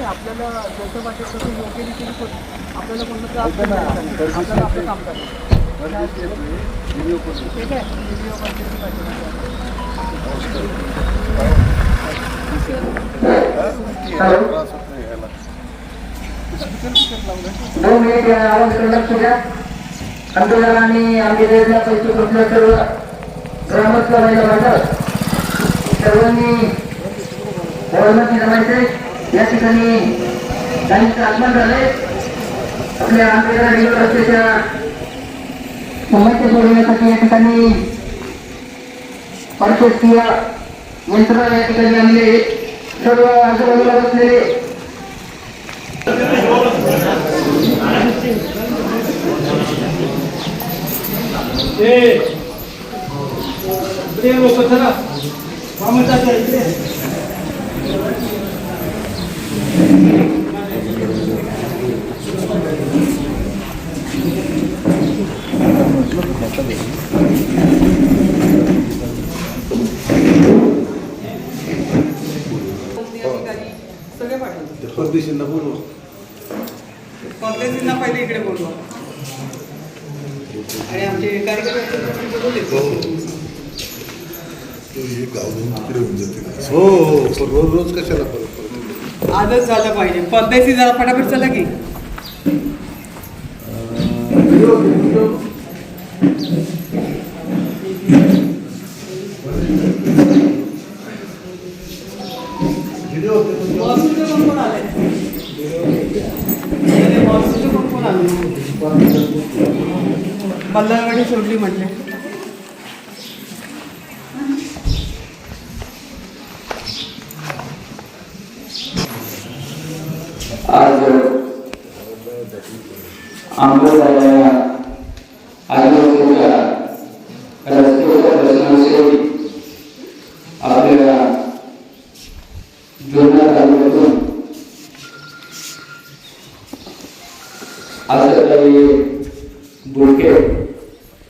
नाही आपल्याला जसं वाटेल तसं योग्य रीतीने करू. आपल्याला कोणतं त्रास नाही करायचा. आपल्याला आपलं काम करायचं. ठीक आहे? व्हिडिओ बनवली पाहिजे दोन मिनिट या आवाज लक्ष द्या आंदोलनाने आम्ही पैसे ग्रामस्थ महिला मंडळ सर्वांनी जमायचे या ठिकाणी काहींचं आगमन झाले आपल्या आंबेडकर रेल्वे रस्त्याच्या समस्या सोडवण्यासाठी या ठिकाणी प्रशासकीय यंत्रणा या ठिकाणी आणले सर्व आजूबाजूला बसलेले. ते ते परदेशींना बोलवा. कॉन्ग्रेसींना पहिले इकडे बोलवा. आणि आमचे कार्यकर्ते बोलले. हे. हो हो पण रोज रोज कशाला परत आजच झालं पाहिजे. परदेशी जरा फटाफट चला की. महसूलचे कोण बल्लारवाडी सोडली म्हटले. आज आमदार झालेल्या असं बुडके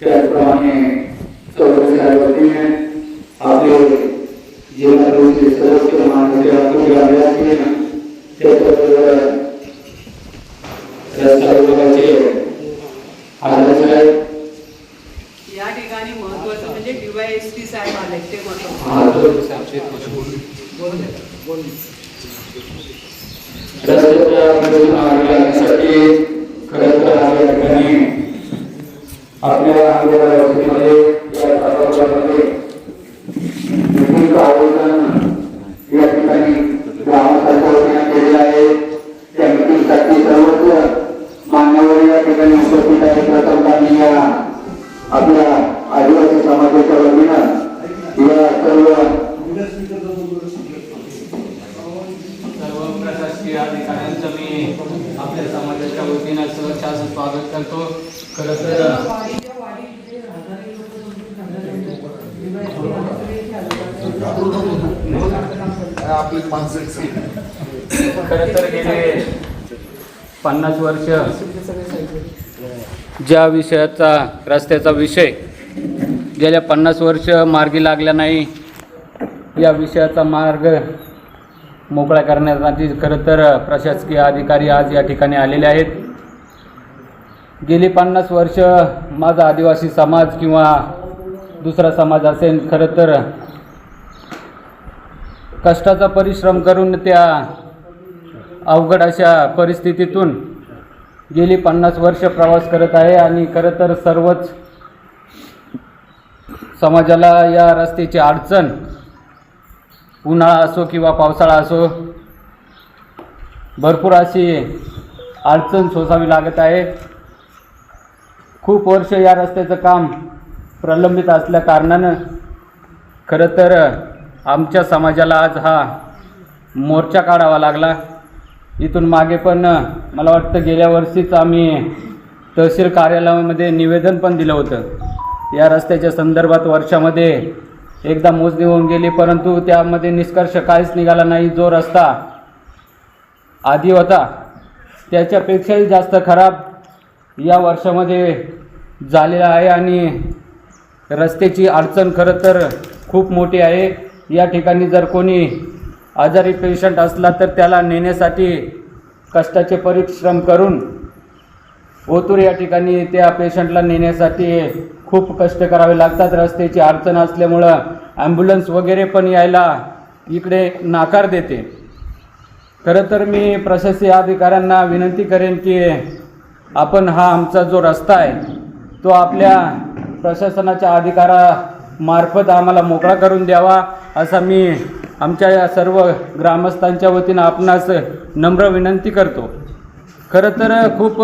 त्याचप्रमाणे चौकशीच्या वतीने आपले जिल्हा परिषद सदस्य महानगर अतुल असतील त्याच्याबरोबर रस्ता विभागाचे आदर्श या ठिकाणी महत्वाचं म्हणजे डीवायएसपी साहेब आले ते महत्वाचं. रस्त्याच्या आपल्या आंबेडकर या तालुक्यामध्ये आयोजन या ठिकाणी ग्रामस्थांच्या केलेलं आहे. त्या मिटिंगसाठी सर्वच मान्यवर या ठिकाणी उपस्थित आहेत प्रथमतांनी या आपल्या आदिवासी समाजाच्या वतीनं या सर्व सर्व प्रशासकीय अधिकाऱ्यांचं मी आपल्या समाजाच्या वतीनं सहर्ष स्वागत करतो. खरं तर आपली माणसं खरं तर गेले पन्नास वर्ष ज्या विषयाचा रस्त्याचा विषय गेल्या पन्नास वर्ष मार्गी लागला नाही या विषयाचा मार्ग मोकळा करण्यासाठी खरं तर प्रशासकीय अधिकारी आज या ठिकाणी आलेले आहेत. गेली पन्नास वर्ष माझा आदिवासी समाज किंवा दुसरा समाज असेल खरं तर कष्टाचा परिश्रम करून त्या अवघड अशा परिस्थितीतून गेली पन्नास वर्ष प्रवास करत आहे आणि खरं तर सर्वच समाजाला या रस्त्याची अडचण उन्हाळा असो किंवा पावसाळा असो भरपूर अशी अडचण सोसावी लागत आहे. खूप वर्ष या रस्त्याचं काम प्रलंबित असल्या कारणानं खरं तर आमच्या समाजाला आज हा मोर्चा काढावा लागला. इथून मागे पण मला वाटतं गेल्या वर्षीच आम्ही तहसील कार्यालयामध्ये निवेदन पण दिलं होतं. या रस्त्याच्या संदर्भात वर्षामध्ये एकदा मोजणी होऊन गेली परंतु त्यामध्ये निष्कर्ष काहीच निघाला नाही. जो रस्ता आधी होता त्याच्यापेक्षाही जास्त खराब या वर्षामध्ये झालेला आहे आणि रस्त्याची अडचण खरं तर खूप मोठी आहे. या ठिकाणी जर कोणी आजारी पेशंट असला तर त्याला नेण्यासाठी कष्टाचे परिश्रम करून ओतूर या ठिकाणी त्या पेशंटला नेण्यासाठी खूप कष्ट करावे लागतात. रस्त्याची अडचण असल्यामुळं ॲम्ब्युलन्स वगैरे पण यायला इकडे नाकार देते. खरं तर मी प्रशासकीय अधिकाऱ्यांना विनंती करेन की आपण हा आमचा जो रस्ता आहे तो आपल्या प्रशासनाच्या अधिकारामार्फत आम्हाला मोकळा करून द्यावा असा मी आमच्या या सर्व ग्रामस्थांच्या वतीनं आपणास नम्र विनंती करतो. खरं तर खूप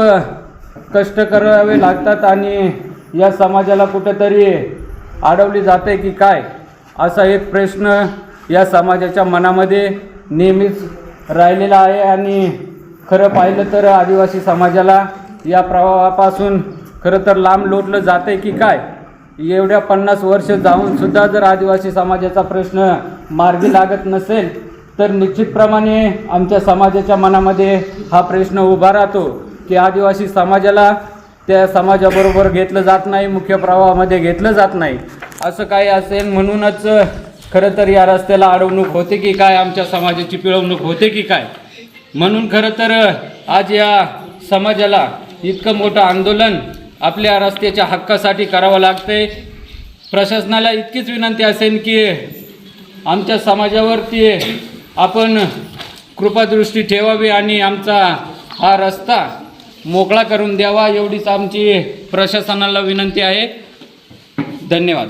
कष्ट करावे लागतात आणि या समाजाला कुठेतरी अडवली जाते की काय असा एक प्रश्न या समाजाच्या मनामध्ये नेहमीच राहिलेला आहे. आणि खरं पाहिलं तर आदिवासी समाजाला या प्रवाहापासून खरं तर लांब लोटलं जातं आहे की काय? एवढ्या पन्नास वर्ष जाऊन सुद्धा जर आदिवासी समाजाचा प्रश्न मार्गी लागत नसेल तर निश्चितप्रमाणे आमच्या समाजाच्या मनामध्ये हा प्रश्न उभा राहतो की आदिवासी समाजाला त्या समाजाबरोबर घेतलं जात नाही मुख्य प्रवाहामध्ये घेतलं जात नाही. असं काही असेल म्हणूनच खरं तर या रस्त्याला अडवणूक होते की काय? आमच्या समाजाची पिळवणूक होते की काय? म्हणून खरं तर आज या समाजाला इतकं मोठं आंदोलन आपल्या रस्त्याच्या हक्कासाठी करावं लागते प्रशासनाला इतकीच विनंती असेल की आमच्या समाजावरती आपण कृपादृष्टी ठेवावी आणि आमचा हा रस्ता मोकळा करून द्यावा एवढीच आमची प्रशासनाला विनंती आहे. धन्यवाद.